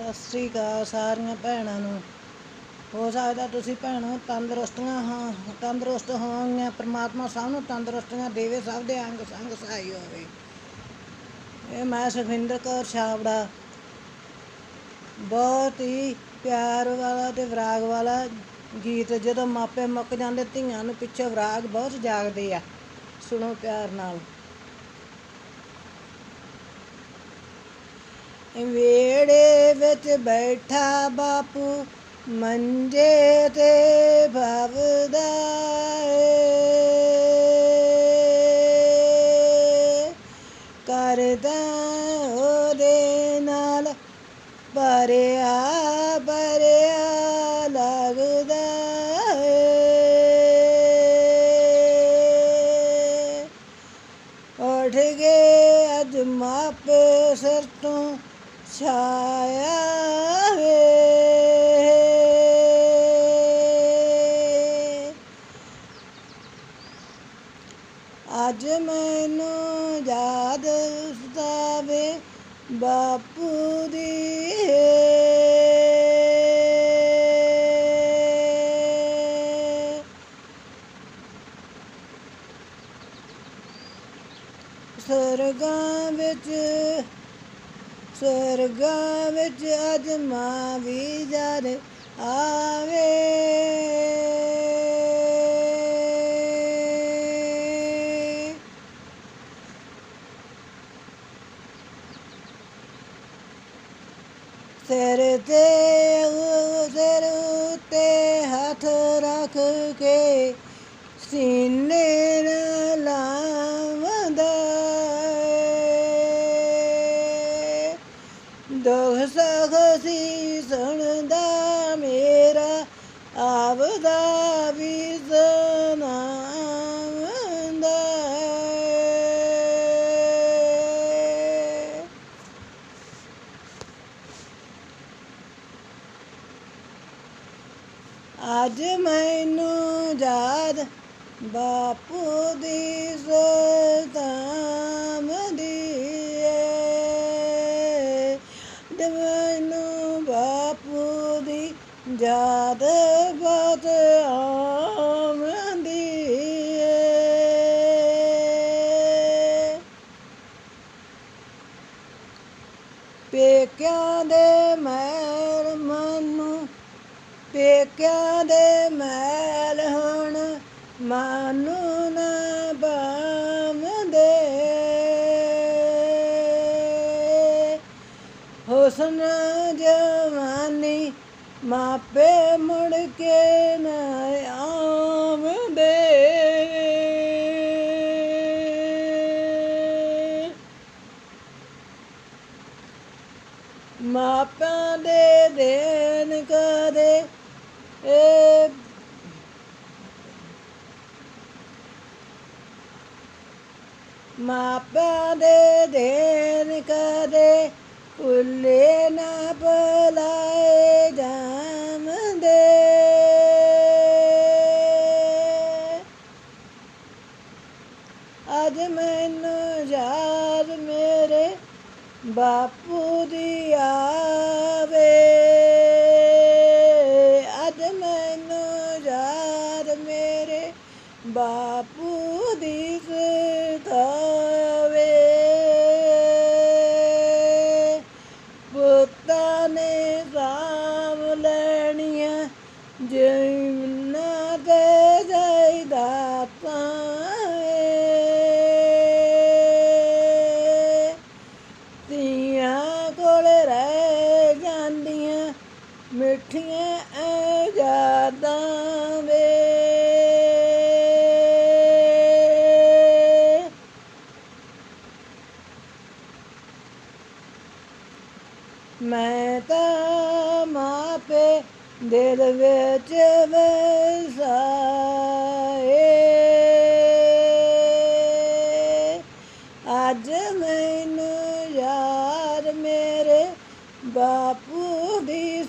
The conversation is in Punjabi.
ਸਤਿ ਸ੍ਰੀ ਅਕਾਲ ਸਾਰੀਆਂ ਭੈਣਾਂ ਨੂੰ। ਹੋ ਸਕਦਾ ਤੁਸੀਂ ਭੈਣੋ ਤੰਦਰੁਸਤੀਆਂ ਹਾਂ, ਤੰਦਰੁਸਤ ਹੋਵੀਆਂ ਪ੍ਰਮਾਤਮਾ ਸਭ ਨੂੰ ਤੰਦਰੁਸਤੀਆਂ ਦੇਵੇ, ਸਭ ਦੇ ਅੰਗ ਸੰਗ ਸਹਾਈ ਹੋਵੇ। ਇਹ ਮੈਂ ਸੁਖਵਿੰਦਰ ਕੌਰ ਛਾਬੜਾ। ਬਹੁਤ ਹੀ ਪਿਆਰ ਵਾਲਾ ਤੇ ਵਿਰਾਗ ਵਾਲਾ ਗੀਤ, ਜਦੋਂ ਮਾਪੇ ਮੁੱਕ ਜਾਂਦੇ, ਧੀਆਂ ਨੂੰ ਪਿੱਛੇ ਵਿਰਾਗ ਬਹੁਤ ਜਾਗਦੇ ਆ। ਸੁਣੋ ਪਿਆਰ ਨਾਲ। ਵੇੜੇ ਵਿੱਚ ਬੈਠਾ ਬਾਪੂ ਮੰਜੇ ਤੇ ਭਵਦਾ ਏ। ਕਰਦਾ ਉਹਦੇ ਨਾਲ ਭਰਿਆ ਭਰਿਆ ਲੱਗਦਾ ਉੱਠ ਗਏ ਅੱਜ ਮਾਪੇ ਸਿਰ ਤੋਂ ਛਾਇਆ ਵੇ। ਅੱਜ ਮੈਨੂੰ ਯਾਦ ਉਸਤਾਵੇ ਬਾਪੂ ਦੀ ਸਰਗਾਂ ਵਿੱਚ ਸਰਗਾਂ ਵਿੱਚ ਅੱਜ ਵੀ ਜਦ ਆਵੇ। ਸਿਰ ਤੇ ਉਹ ਉੱਤੇ ਹੱਥ ਰੱਖ ਕੇ ਸੀਨੇ ਨਾਲ ਦੁੱਖ ਸੁੱਖ ਸੀ ਸੁਣਦਾ ਮੇਰਾ ਆਪਦਾ ਵੀ ਸੁਣਾਉਂਦਾ ਅੱਜ ਮੈਨੂੰ ਯਾਦ ਬਾਪੂ ਦੀ ਸਤਾਮ ਦੀ ਮੈਨੂੰ ਬਾਪੂ ਦੀ ਯਾਦ ਬਹੁਤ ਆਉਂਦੀ ਏ। ਪੇਕਿਆਂ ਦੇ ਮੈਲ ਮਨੂੰ, ਪੇਕਿਆਂ ਦੇ ਮੈਲ ਹੁਣ ਮਾਨੂੰ ਹੁਸਨ ਜਵਾਨੀ, ਮਾਪੇ ਮੁੜ ਕੇ ਨਾ ਆਮਦੇ ਮਾਪਿਆਂ ਦੇ ਦੇਣ ਕਦੇ ਏ ਮਾਪਿਆਂ ਦੇ ਦੇਣ ਕਦੇ ਭੁੱਲੇ ਨਾ ਜਾਮ ਦੇ। ਅੱਜ ਮੈਨੂੰ ਯਾਦ ਮੇਰੇ ਬਾਪੂ ਦੀ ਆਵੇ। ਅੱਜ ਮੈਨੂੰ ਯਾਦ ਮੇਰੇ ਬਾਪੂ ਦੀ ਮਿੱਠੀਆਂ ਐ ਯਾਦਾਂ ਵੇ ਮੈਂ ਤਾਂ ਮਾਪੇ ਦਿਲ ਵਿੱਚ ਵਸਾਏ Vapor de